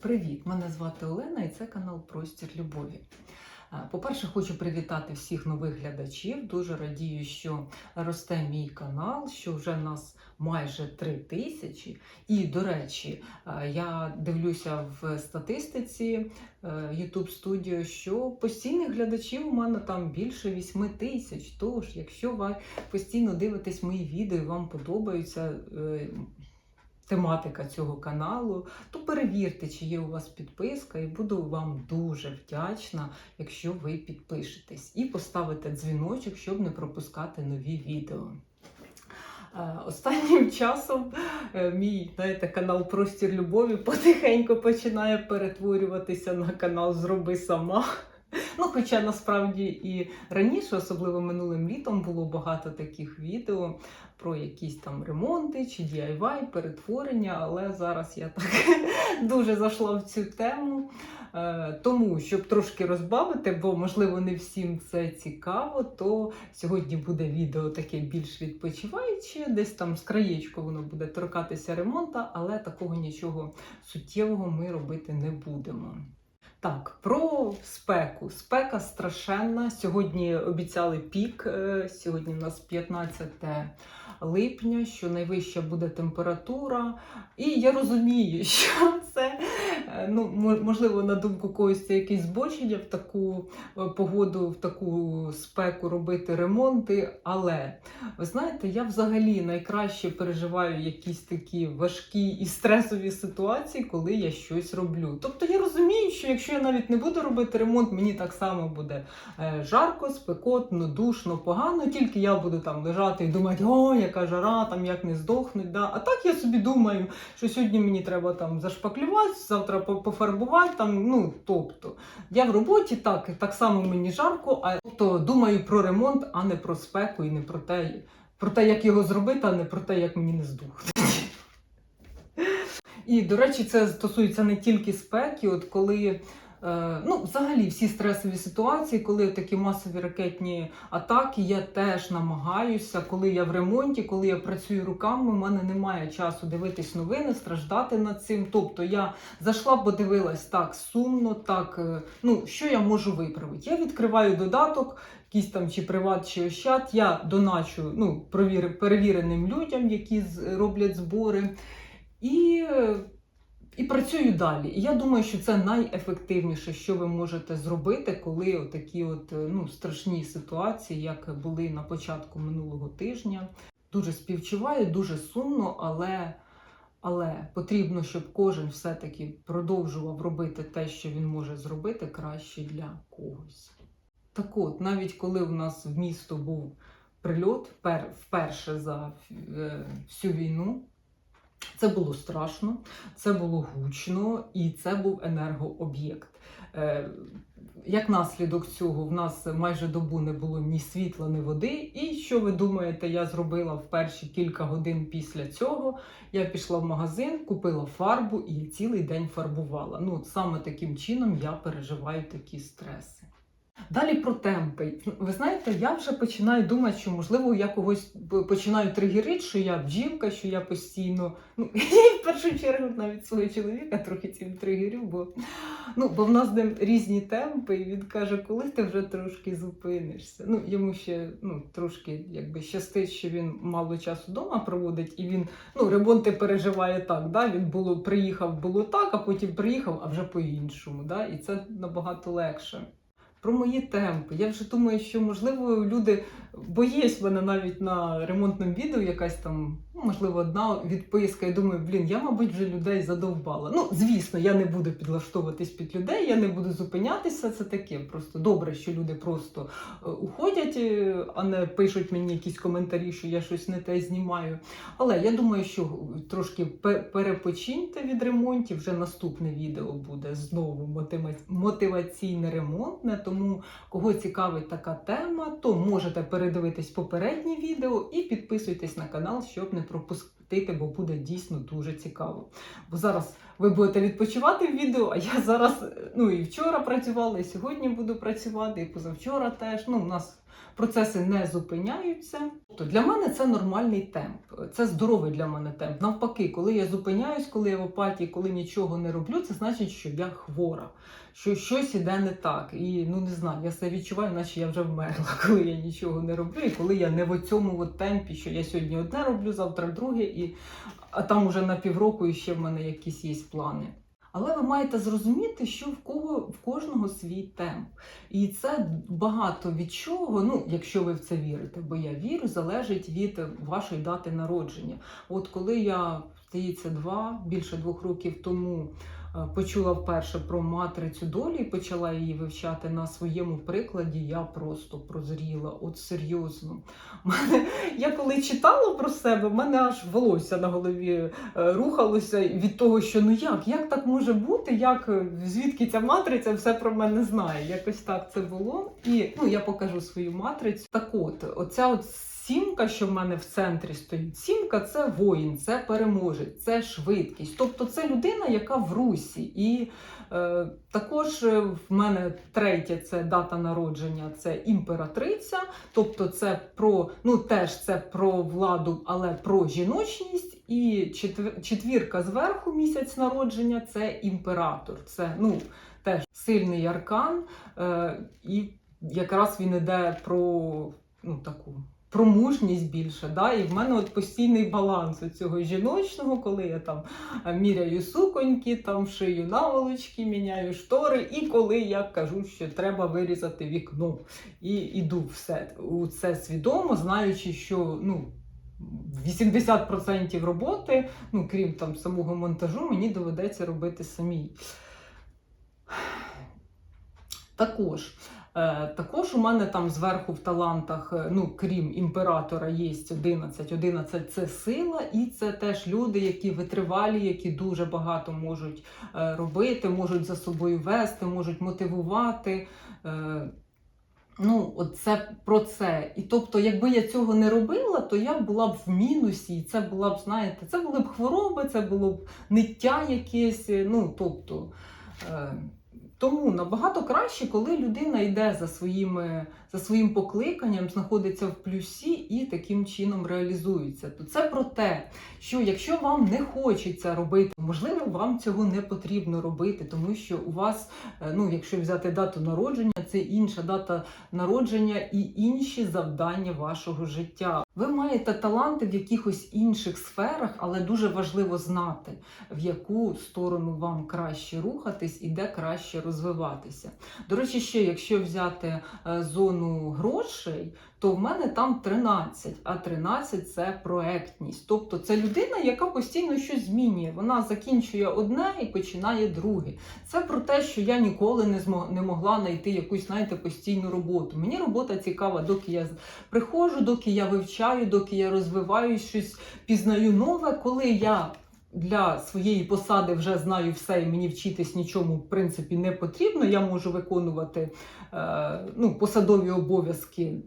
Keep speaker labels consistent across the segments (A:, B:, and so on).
A: Привіт! Мене звати Олена і це канал Простір Любові. Е, По-перше, хочу привітати всіх нових глядачів. Дуже радію, що росте мій канал, що вже нас майже три тисячі. І, до речі, е, я дивлюся в статистиці е, YouTube Studio, що постійних глядачів у мене там більше 8 тисяч. Тож, якщо ви постійно дивитесь мої відео і вам подобаються. Тематика цього каналу, то перевірте, чи є у вас підписка, і буду вам дуже вдячна, якщо ви підпишетесь і поставите дзвіночок, щоб не пропускати нові відео. Е, Останнім часом е, мій знаєте, канал Простір Любові потихеньку починає перетворюватися на канал Зроби сама. Ну, хоча насправді і раніше, особливо минулим літом, було багато таких відео про якісь там ремонти чи DIY, перетворення, але зараз я так дуже зайшла в цю тему. Е, Тому, щоб трошки розбавити, бо можливо не всім це цікаво, то сьогодні буде відео таке більш відпочиваюче, десь там з краєчку воно буде торкатися ремонта, але такого нічого суттєвого ми робити не будемо. Так, про спеку. Спека страшенна. Сьогодні обіцяли пік. е, Сьогодні у нас 15 липня, що найвища буде температура. І я розумію, що це е, ну, можливо, на думку когось це якесь збочення в таку е, погоду, в таку спеку робити ремонти. Але ви знаєте, я взагалі найкраще переживаю якісь такі важкі і стресові ситуації, коли я щось роблю. Тобто я розумію, що якщо я навіть не буду робити ремонт, мені так само буде е, жарко, спекотно, душно, погано. Тільки я буду там лежати і думати, о, яка жара, там як не здохнуть. Да? А так я собі думаю, що сьогодні мені треба там зашпаклювати, завтра пофарбувати. Там, ну, тобто, я в роботі так, так само мені жарко, а тобто думаю про ремонт, а не про спеку і не про те, про те, як його зробити, а не про те, як мені не здохнути. І, до речі, це стосується не тільки спеки, от коли. Е, Ну, взагалі, всі стресові ситуації, коли такі масові ракетні атаки, я теж намагаюся, коли я в ремонті, коли я працюю руками, у мене немає часу дивитись новини, страждати над цим. Тобто я зайшла, подивилась так сумно, так е, ну що я можу виправити? Я відкриваю додаток, якийсь там чи приват, чи ощад. Я доначу ну, перевіреним людям, які роблять збори. І, е, і працюю далі. І я думаю, що це найефективніше, що ви можете зробити, коли такі от, е, ну, страшні ситуації, як були на початку минулого тижня. Дуже співчуваю, дуже сумно, але, але потрібно, щоб кожен все-таки продовжував робити те, що він може зробити краще для когось. Так от, навіть коли в нас в місто був прильот пер, вперше за е, всю війну, це було страшно, це було гучно і це був енергооб'єкт. Е, Як наслідок цього, в нас майже добу не було ні світла, ні води. І що ви думаєте, я зробила в перші кілька годин після цього? Я пішла в магазин, купила фарбу і цілий день фарбувала. Ну, саме таким чином я переживаю такі стреси. Далі про темпи. Ви знаєте, я вже починаю думати, що можливо я когось починаю тригерити, що я бджілка, що я постійно. Ну, я в першу чергу навіть свого чоловіка трохи цим тригерю, бо, ну, бо в нас ним різні темпи, і він каже, коли ти вже трошки зупинишся. Ну, йому ще ну, трошки якби щастить, що він мало часу вдома проводить, і він ну, ремонти переживає так. Да? Він було, приїхав, було так, а потім приїхав, а вже по-іншому. Да? І це набагато легше. Про мої темпи. Я вже думаю, що можливо люди, бо є в мене навіть на ремонтному відео якась там, ну, можливо, одна відписка. І думаю, блін, я, мабуть, вже людей задовбала. Ну, звісно, я не буду підлаштовуватись під людей, я не буду зупинятися. Це таке. Просто добре, що люди просто е, уходять, е, а не пишуть мені якісь коментарі, що я щось не те знімаю. Але я думаю, що трошки перепочиньте від ремонтів. Вже наступне відео буде знову мотиваційне ремонтне. Тому кого цікавить така тема, то можете передивитись попереднє відео і підписуйтесь на канал, щоб не пропустити, бо буде дійсно дуже цікаво. Бо зараз ви будете відпочивати в відео, а я зараз ну і вчора працювала, і сьогодні буду працювати, і позавчора теж. Ну, у нас процеси не зупиняються. Тобто для мене це нормальний темп, це здоровий для мене темп. Навпаки, коли я зупиняюсь, коли я в апатії, коли нічого не роблю, це значить, що я хвора, що щось іде не так. І ну не знаю, я себе відчуваю, наче я вже вмерла, коли я нічого не роблю, і коли я не в цьому от темпі, що я сьогодні одне роблю, завтра друге, і а там уже на півроку ще в мене якісь є плани. Але ви маєте зрозуміти, що в кого в кожного свій темп. І це багато від чого, ну, якщо ви в це вірите, бо я вірю, залежить від вашої дати народження. От коли я, здається, два, більше двох років тому почула вперше про матрицю долі і почала її вивчати на своєму прикладі, я просто прозріла, от серйозно. Мене, я коли читала про себе, в мене аж волосся на голові е, рухалося від того, що ну як, як так може бути, як е, звідки ця матриця все про мене знає. Якось так це було. І ну я покажу свою матрицю. Так от, оця от сімка, що в мене в центрі стоїть, сімка це воїн, це переможець, це швидкість. Тобто це людина, яка в русі. І е, також е, в мене третє це дата народження, це імператриця. Тобто це про ну теж це про владу, але про жіночність. І четвірка зверху місяць народження це імператор. Це ну теж сильний аркан, е, і якраз він іде про ну таку. Про мужність більше, да? і в мене от постійний баланс у цього жіночного, коли я там е, міряю суконьки, там шию наволочки, міняю штори, і коли я кажу, що треба вирізати вікно. І іду все у це свідомо, знаючи, що ну. 80% роботи, ну крім там самого монтажу, мені доведеться робити самій. Також, також у мене там зверху в талантах, е, ну крім імператора, є 11. 11 це сила, і це теж люди, які витривалі, які дуже багато можуть е, робити, можуть за собою вести, можуть мотивувати. Е, Ну, от це про це. І тобто, якби я цього не робила, то я була б в мінусі, і це була б, знаєте, це були б хвороби, це було б ниття якесь. Ну, тобто, е, тому набагато краще, коли людина йде за, своїми, за своїм покликанням, знаходиться в плюсі і таким чином реалізується. То це про те, що якщо вам не хочеться робити, можливо, вам цього не потрібно робити, тому що у вас, е, ну, якщо взяти дату народження, це інша дата народження і інші завдання вашого життя. Ви маєте таланти в якихось інших сферах, але дуже важливо знати, в яку сторону вам краще рухатись і де краще розвиватися. До речі, ще якщо взяти е, зону грошей, то в мене там 13, а 13 це проектність. Тобто це людина, яка постійно щось змінює. Вона закінчує одне і починає друге. Це про те, що я ніколи не не могла знайти якусь, знаєте, постійну роботу. Мені робота цікава, доки я приходжу, доки я вивчаю, доки я розвиваюсь, щось пізнаю нове, коли я. Для своєї посади вже знаю все, і мені вчитись нічому в принципі не потрібно. Я можу виконувати е, ну, посадові обов'язки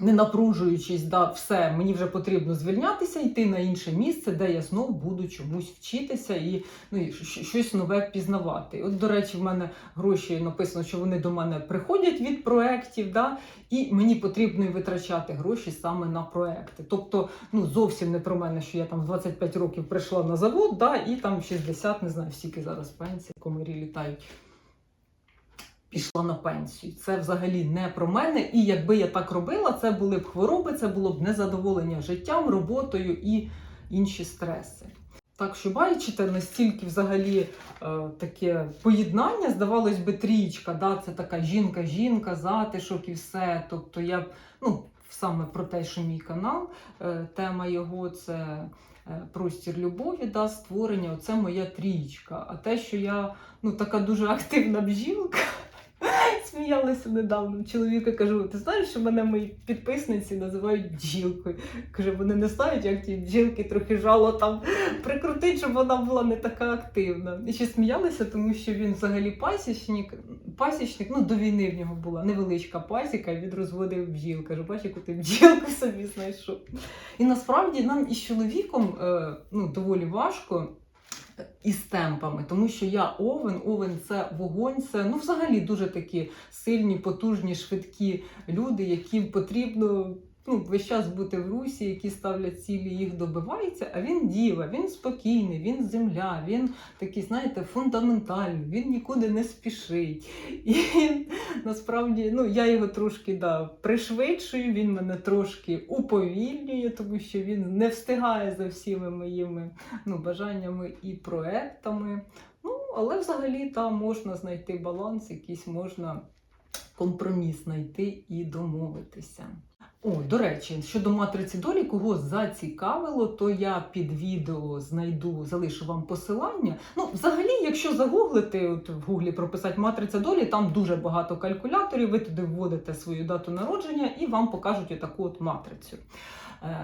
A: не напружуючись, да, все, мені вже потрібно звільнятися, йти на інше місце, де я знов буду чомусь вчитися і ну, і щось нове пізнавати. От, до речі, в мене гроші написано, що вони до мене приходять від проєктів, да, і мені потрібно і витрачати гроші саме на проекти. Тобто, ну зовсім не про мене, що я там в 25 років прийшла на завод, да, і там в 60, не знаю, скільки зараз пенсії, комарі літають пішла на пенсію. Це взагалі не про мене. І якби я так робила, це були б хвороби, це було б незадоволення життям, роботою і інші стреси. Так що бачите, настільки взагалі е, таке поєднання, здавалось би, трічка, да? це така жінка-жінка, затишок і все. Тобто я ну, саме про те, що мій канал, е, тема його це е, простір любові, да, створення, це моя трічка. А те, що я ну, така дуже активна бжілка. Сміялася недавно. Чоловіка кажу: ти знаєш, що мене мої підписниці називають бджілкою. Каже, вони не знають, як ті бджілки трохи жало там прикрутить, щоб вона була не така активна. І ще сміялися, тому що він взагалі пасічник, пасічник, ну до війни в нього була невеличка пасіка, він розводив бджіл. Каже, бач, яку ти бджілку собі знайшов. І насправді нам із чоловіком е, ну, доволі важко. Із темпами, тому що я овен, овен це вогонь, це ну взагалі дуже такі сильні, потужні, швидкі люди, яким потрібно ну, весь час бути в русі, які ставлять цілі, їх добиваються. А він діва, він спокійний, він земля, він такий, знаєте, фундаментальний, він нікуди не спішить. І насправді ну, я його трошки да, пришвидшую, він мене трошки уповільнює, тому що він не встигає за всіми моїми ну, бажаннями і проектами. Ну, але взагалі там можна знайти баланс, якийсь можна компроміс знайти і домовитися. О, до речі, щодо матриці долі, кого зацікавило, то я під відео знайду, залишу вам посилання. Ну, взагалі, якщо загуглити, от в гуглі прописати матриця долі, там дуже багато калькуляторів, ви туди вводите свою дату народження і вам покажуть отаку от матрицю. Е,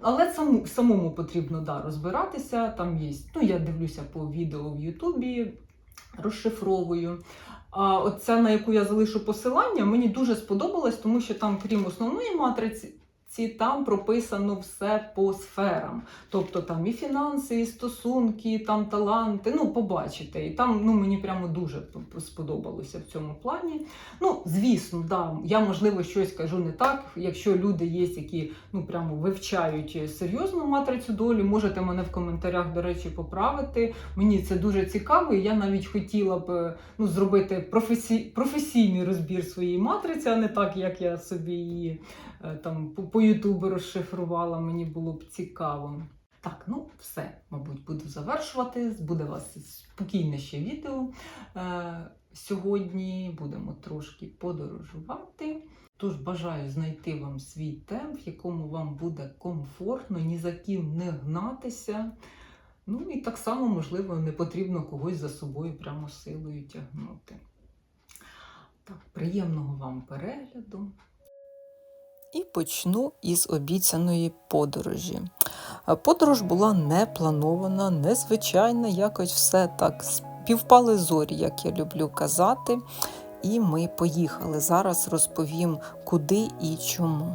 A: але саму, самому потрібно да, розбиратися. Там є, ну я дивлюся по відео в Ютубі, розшифровую. Оця, на яку я залишу посилання, мені дуже сподобалось, тому що там, крім основної матриці, там прописано все по сферам. Тобто там і фінанси, і стосунки, і там таланти. Ну, побачите. І там ну, мені прямо дуже сподобалося в цьому плані. Ну, звісно, да, я можливо щось кажу не так. Якщо люди є, які ну прямо вивчають серйозну матрицю долі, можете мене в коментарях, до речі, поправити. Мені це дуже цікаво. і Я навіть хотіла б ну, зробити професі... професійний розбір своєї матриці, а не так, як я собі її е, там по Ютубу розшифрувала, мені було б цікаво. Так, ну все, мабуть, буду завершувати. Буде у вас спокійне ще відео. Е, Сьогодні будемо трошки подорожувати. Тож бажаю знайти вам свій темп, в якому вам буде комфортно, ні за ким не гнатися. Ну і так само, можливо, не потрібно когось за собою прямо силою тягнути. Так, приємного вам перегляду!
B: І почну із обіцяної подорожі. Подорож була не планована, незвичайна, якось все так співпали зорі, як я люблю казати. І ми поїхали. Зараз розповім, куди і чому.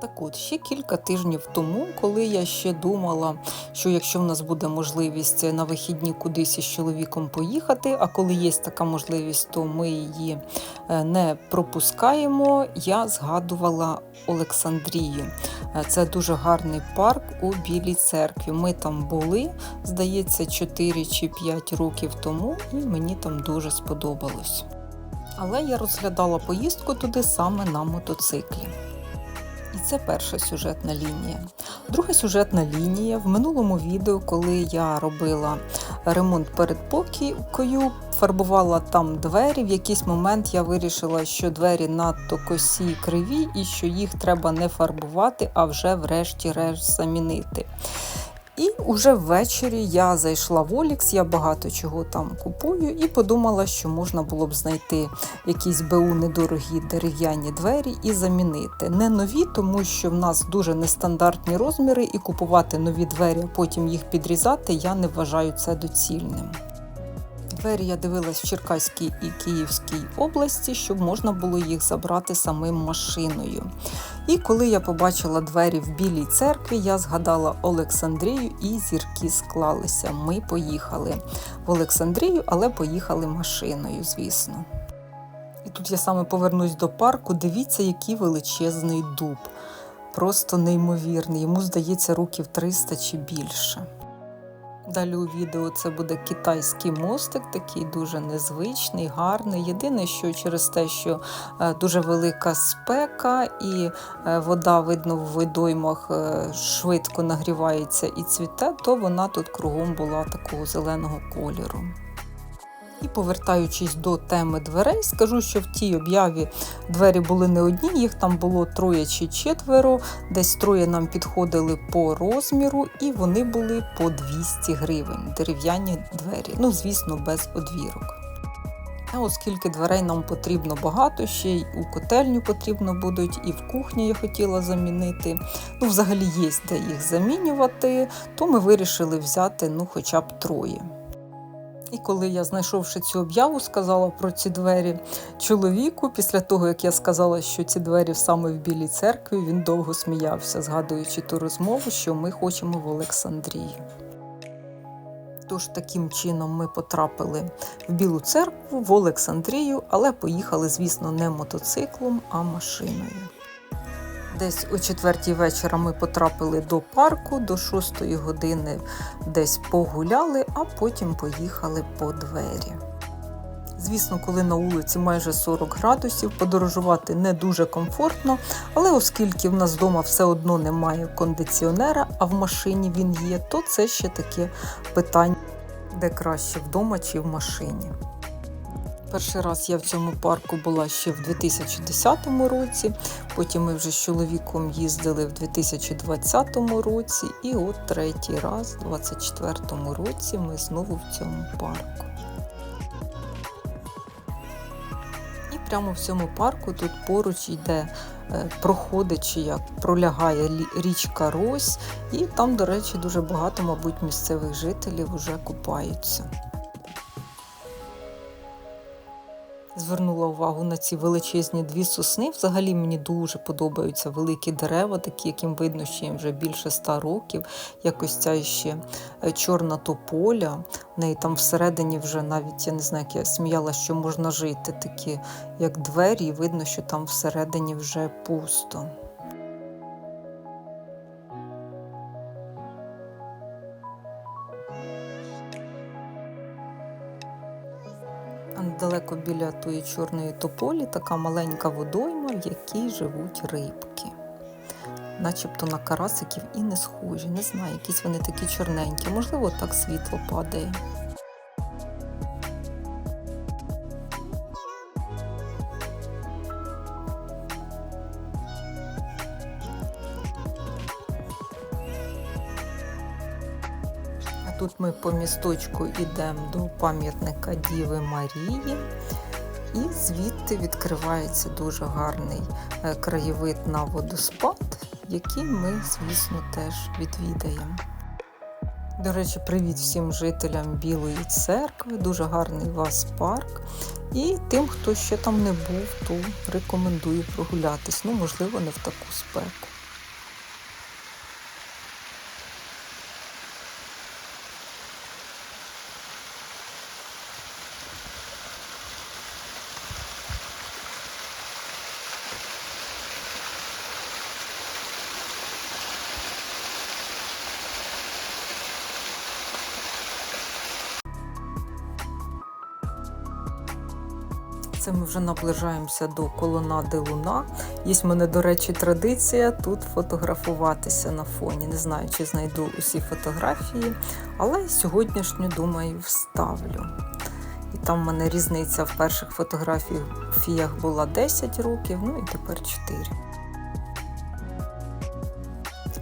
B: Так от, ще кілька тижнів тому, коли я ще думала, що якщо в нас буде можливість на вихідні кудись із чоловіком поїхати, а коли є така можливість, то ми її е, не пропускаємо, я згадувала Олександрію. Е, це дуже гарний парк у Білій церкві. Ми там були, здається, 4 чи 5 років тому, і мені там дуже сподобалось. Але я розглядала поїздку туди саме на мотоциклі. Це перша сюжетна лінія. Друга сюжетна лінія в минулому відео, коли я робила ремонт перед покійкою, фарбувала там двері. В якийсь момент я вирішила, що двері надто косі криві і що їх треба не фарбувати, а вже врешті-решт замінити. І уже ввечері я зайшла в Олікс, я багато чого там купую, і подумала, що можна було б знайти якісь БУ недорогі дерев'яні двері і замінити. Не нові, тому що в нас дуже нестандартні розміри, і купувати нові двері, а потім їх підрізати, я не вважаю це доцільним. Двері я дивилась в Черкаській і Київській області, щоб можна було їх забрати самим машиною. І коли я побачила двері в Білій церкві, я згадала Олександрію і зірки склалися. Ми поїхали в Олександрію, але поїхали машиною, звісно. І тут я саме повернусь до парку. Дивіться, який величезний дуб. Просто неймовірний. Йому здається, років 300 чи більше. Далі у відео це буде китайський мостик, такий дуже незвичний, гарний. Єдине, що через те, що е, дуже велика спека і е, вода, видно, в водоймах е, швидко нагрівається і цвіте, то вона тут кругом була такого зеленого кольору. І повертаючись до теми дверей, скажу, що в тій об'яві двері були не одні, їх там було троє чи четверо, десь троє нам підходили по розміру, і вони були по 200 гривень. Дерев'яні двері. Ну, звісно, без одвірок. А оскільки дверей нам потрібно багато, ще й у котельню потрібно будуть, і в кухні я хотіла замінити. Ну, взагалі є де їх замінювати, то ми вирішили взяти ну, хоча б троє. І коли я, знайшовши цю об'яву, сказала про ці двері чоловіку, після того, як я сказала, що ці двері саме в Білій церкві, він довго сміявся, згадуючи ту розмову, що ми хочемо в Олександрію. Тож таким чином ми потрапили в Білу церкву, в Олександрію, але поїхали, звісно, не мотоциклом, а машиною. Десь о четвертій вечора ми потрапили до парку, до шостої години десь погуляли, а потім поїхали по двері. Звісно, коли на вулиці майже 40 градусів, подорожувати не дуже комфортно, але оскільки в нас вдома все одно немає кондиціонера, а в машині він є, то це ще таке питання, де краще вдома чи в машині. Перший раз я в цьому парку була ще в 2010 році, потім ми вже з чоловіком їздили в 2020 році, і от третій раз, у 2024 році, ми знову в цьому парку. І прямо в цьому парку тут поруч йде, е, проходить як пролягає річка Рось, і там, до речі, дуже багато, мабуть, місцевих жителів вже купаються. Звернула увагу на ці величезні дві сосни. Взагалі мені дуже подобаються великі дерева, такі, яким видно, що їм вже більше ста років. Якось ця ще е, чорна тополя. В неї там всередині вже навіть я не знаю, як я сміяла, що можна жити, такі як двері, і видно, що там всередині вже пусто. А недалеко біля тої чорної тополі така маленька водойма, в якій живуть рибки. Начебто на карасиків і не схожі. Не знаю, якісь вони такі чорненькі. Можливо, так світло падає. Тут ми по місточку йдемо до пам'ятника Діви Марії, і звідти відкривається дуже гарний е, краєвид на водоспад, який ми, звісно, теж відвідаємо. До речі, привіт всім жителям Білої церкви. Дуже гарний у вас парк. І тим, хто ще там не був, то рекомендую прогулятись. Ну, можливо, не в таку спеку. Це ми вже наближаємося до колонади Луна. Є в мене, до речі, традиція тут фотографуватися на фоні. Не знаю, чи знайду усі фотографії, але сьогоднішню, думаю, вставлю. І там в мене різниця в перших фотографіях була 10 років, ну і тепер 4.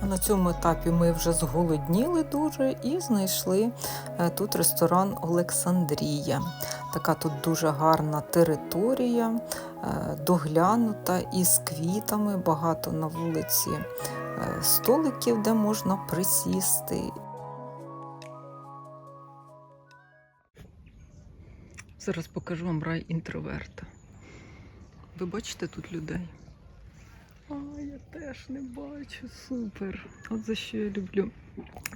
B: А на цьому етапі ми вже зголодніли дуже і знайшли е, тут ресторан Олександрія. Така тут дуже гарна територія, е, доглянута із квітами, багато на вулиці е, столиків, де можна присісти. Зараз покажу вам рай інтроверта. Ви бачите тут людей? А, я теж не бачу. Супер. От за що я люблю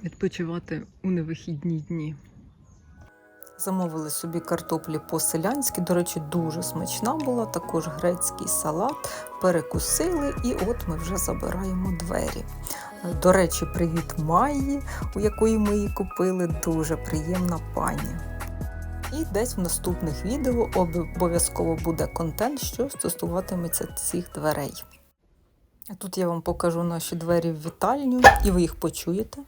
B: відпочивати у невихідні дні. Замовили собі картоплі по-селянськи. До речі, дуже смачна була. Також грецький салат. Перекусили, і от ми вже забираємо двері. До речі, привіт Майї, у якої ми її купили. Дуже приємна пані. І десь в наступних відео обов'язково буде контент, що стосуватиметься цих дверей. Тут я вам покажу наші двері в вітальню, і ви їх почуєте.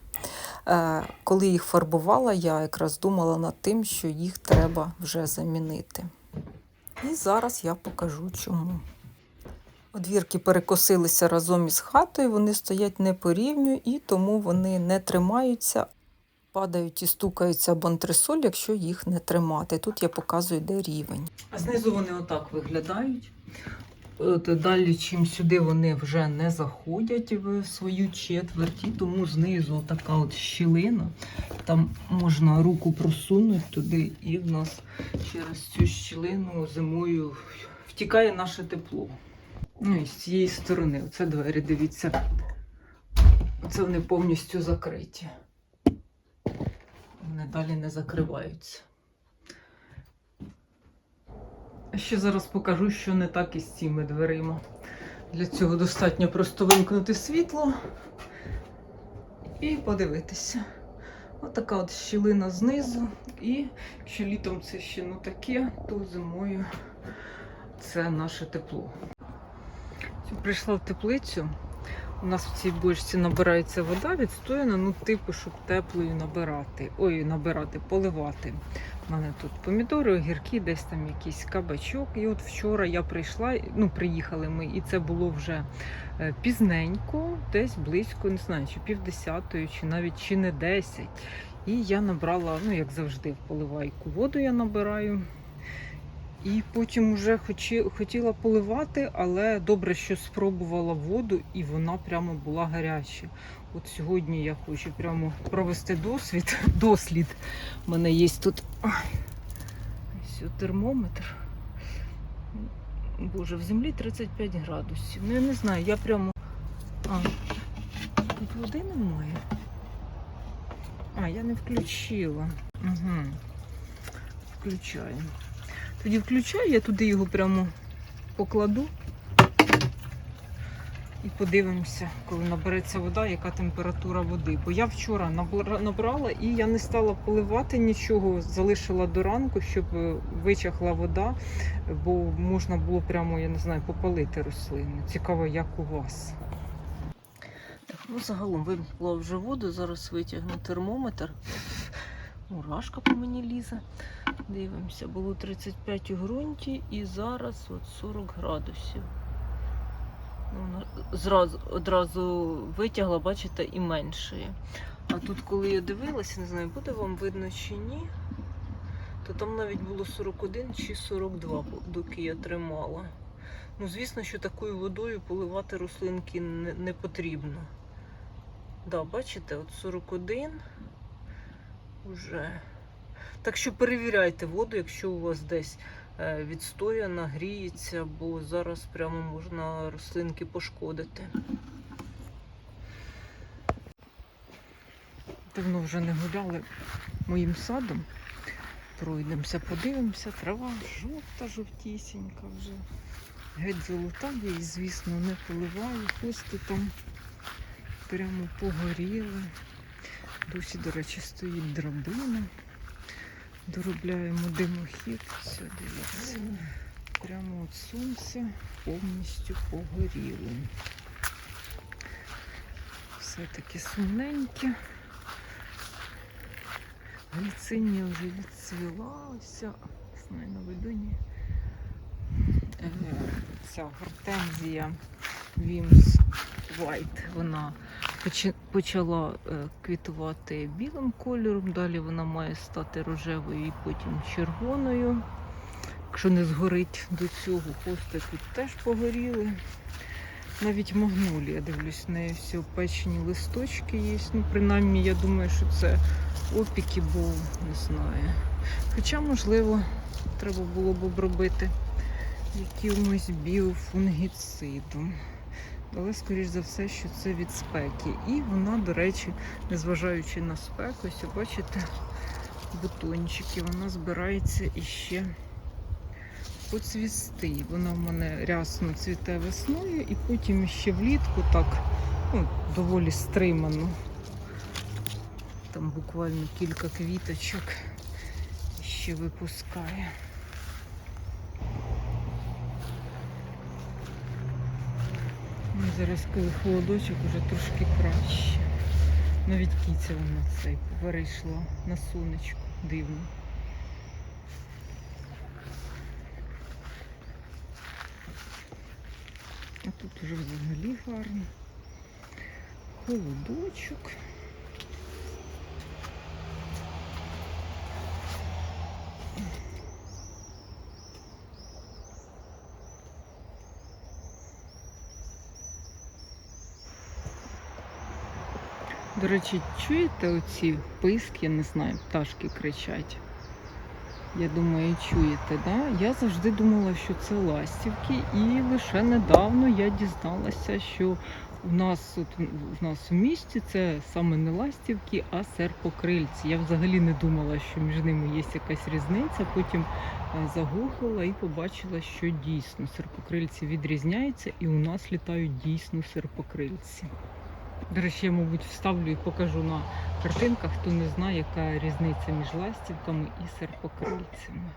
B: Е, Коли їх фарбувала, я якраз думала над тим, що їх треба вже замінити. І зараз я покажу чому. Одвірки перекосилися разом із хатою, вони стоять не по рівню і тому вони не тримаються, падають і стукаються об антресоль, якщо їх не тримати. Тут я показую, де рівень. А знизу вони отак виглядають. От далі, чим сюди вони вже не заходять в свою четверть, і тому знизу така от щілина. Там можна руку просунути туди, і в нас через цю щілину зимою втікає наше тепло. Ну і з цієї сторони, оце двері, дивіться. Оце вони повністю закриті.
A: вони далі не закриваються. А Ще зараз покажу, що не так із цими дверима. Для цього достатньо просто вимкнути світло і подивитися. Отака от щілина знизу. І якщо літом це ще ну таке, то зимою це наше тепло. Прийшла в теплицю. У нас в цій бочці набирається вода відстояна, ну, типу, щоб теплою набирати. Ой, набирати, поливати. У мене тут помідори, огірки, десь там якийсь кабачок. І от вчора я прийшла, ну, приїхали ми, і це було вже е, пізненько, десь близько, не знаю, чи півдесятої, чи навіть чи не десять. І я набрала, ну, як завжди, в поливайку воду я набираю. І потім вже хотіла поливати, але добре, що спробувала воду, і вона прямо була гаряча. От сьогодні я хочу прямо провести досвід, дослід. У мене є тут ось термометр. Боже, в землі 35 градусів. Ну я не знаю, я прямо. А, тут води немає. А, я не включила. Угу. Включаю. Тоді включаю, я туди його прямо покладу і подивимося, коли набереться вода, яка температура води. Бо я вчора набрала і я не стала поливати нічого, залишила до ранку, щоб е, вичахла вода, бо можна було прямо, я не знаю, попалити рослини. Цікаво, як у вас. Так, ну загалом вимкнула вже воду, зараз витягну термометр. Мурашка по мені лізе. Дивимося, було 35 у ґрунті і зараз от 40 градусів. Ну, вона зразу, одразу витягла, бачите, і меншає. А тут, коли я дивилася, не знаю, буде вам видно чи ні, то там навіть було 41 чи 42, доки я тримала. Ну, звісно, що такою водою поливати рослинки не, не потрібно. Да, бачите, от 41 уже. Так що перевіряйте воду, якщо у вас десь е, відстояна, гріється, бо зараз прямо можна рослинки пошкодити. Давно вже не гуляли моїм садом. Пройдемося, подивимося. Трава жовта, жовтісінька вже. Геть золота, я її, звісно, не поливаю. Хости там прямо погоріли. Досі, до речі, стоїть драбина. Доробляємо димохід. Все, дивіться. Прямо от сонце повністю погоріло. Все таке сумненьке. Гліцинія вже відцвіла. Ось, на видоні. Е, Ця гортензія Вімс White, вона почала е, квітувати білим кольором, далі вона має стати рожевою і потім червоною. Якщо не згорить до цього, хости тут теж погоріли. Навіть магнолія, дивлюсь, в неї всі опечені листочки є. Ну, принаймні, я думаю, що це опіки, бо не знаю. Хоча, можливо, треба було б обробити якимось біофунгіцидом. Але, скоріш за все, що це від спеки. І вона, до речі, незважаючи на спеку, ось бачите, бутончики, вона збирається іще поцвісти. Вона в мене рясно цвіте весною і потім ще влітку так ну, доволі стримано. Там буквально кілька квіточок ще випускає. Зараз, коли холодочок, уже трошки краще. Навіть кіця вона цей перейшла на сонечко. Дивно. А тут уже взагалі гарно. Холодочок. До речі, чуєте оці писки, я не знаю, пташки кричать. Я думаю, чуєте, да? Я завжди думала, що це ластівки, і лише недавно я дізналася, що у нас от в нас у місті це саме не ластівки, а серпокрильці. Я взагалі не думала, що між ними є якась різниця. Потім е, загуглила і побачила, що дійсно серпокрильці відрізняються, і у нас літають дійсно серпокрильці. До речі, я, мабуть, вставлю і покажу на картинках, хто не знає, яка різниця між ластівками і серпокрильцями.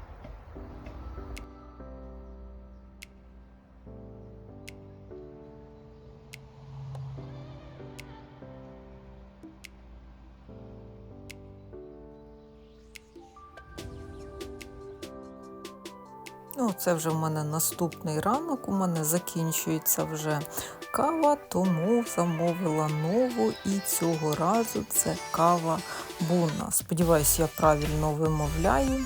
B: Ну, це вже в мене наступний ранок. У мене закінчується вже кава, тому замовила нову. І цього разу це кава Буна. Сподіваюсь, я правильно вимовляю.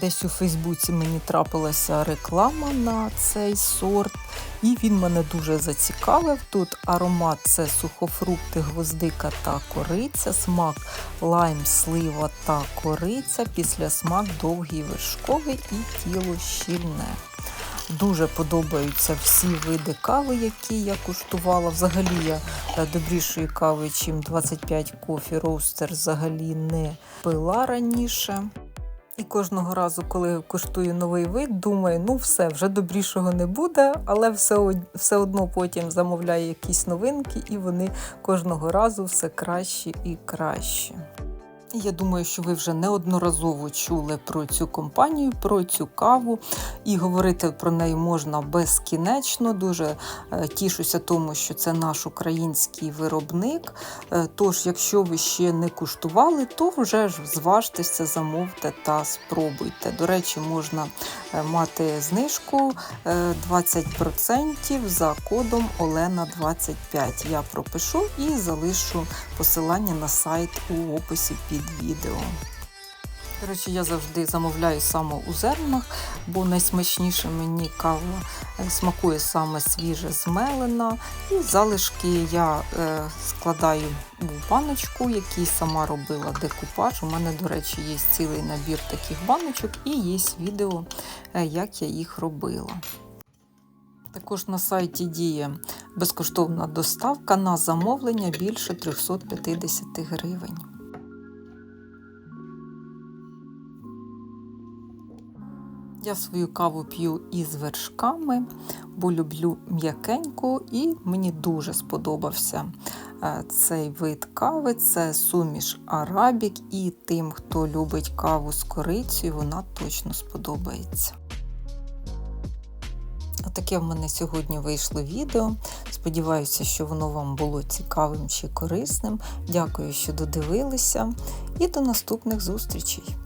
B: Десь у Фейсбуці мені трапилася реклама на цей сорт, і він мене дуже зацікавив. Тут аромат це сухофрукти, гвоздика та кориця, смак лайм, слива та кориця, після смак довгий вершковий і тіло щільне. Дуже подобаються всі види кави, які я куштувала. Взагалі я добрішої кави, чим 25 кофі роустер, взагалі не пила раніше. І кожного разу, коли куштую новий вид, думаю, ну все, вже добрішого не буде, але все, все одно потім замовляю якісь новинки, і вони кожного разу все краще і краще. Я думаю, що ви вже неодноразово чули про цю компанію, про цю каву, і говорити про неї можна безкінечно. Дуже е, тішуся тому, що це наш український виробник. Е, Тож, якщо ви ще не куштували, то вже ж зважтеся, замовте та спробуйте. До речі, можна е, мати знижку е, 20% за кодом Олена25. Я пропишу і залишу посилання на сайт у описі під відео. До речі, я завжди замовляю саме у зернах, бо найсмачніше мені кава е, смакує саме свіже змелена. І залишки я е, складаю в баночку, який сама робила декупаж. У мене, до речі, є цілий набір таких баночок і є відео, е, як я їх робила. Також на сайті діє безкоштовна доставка на замовлення більше 350 гривень. Я свою каву п'ю із вершками, бо люблю м'якеньку, і мені дуже сподобався е, цей вид кави. Це суміш арабік, і тим, хто любить каву з корицею, вона точно сподобається. Отаке в мене сьогодні вийшло відео. Сподіваюся, що воно вам було цікавим чи корисним. Дякую, що додивилися, і до наступних зустрічей!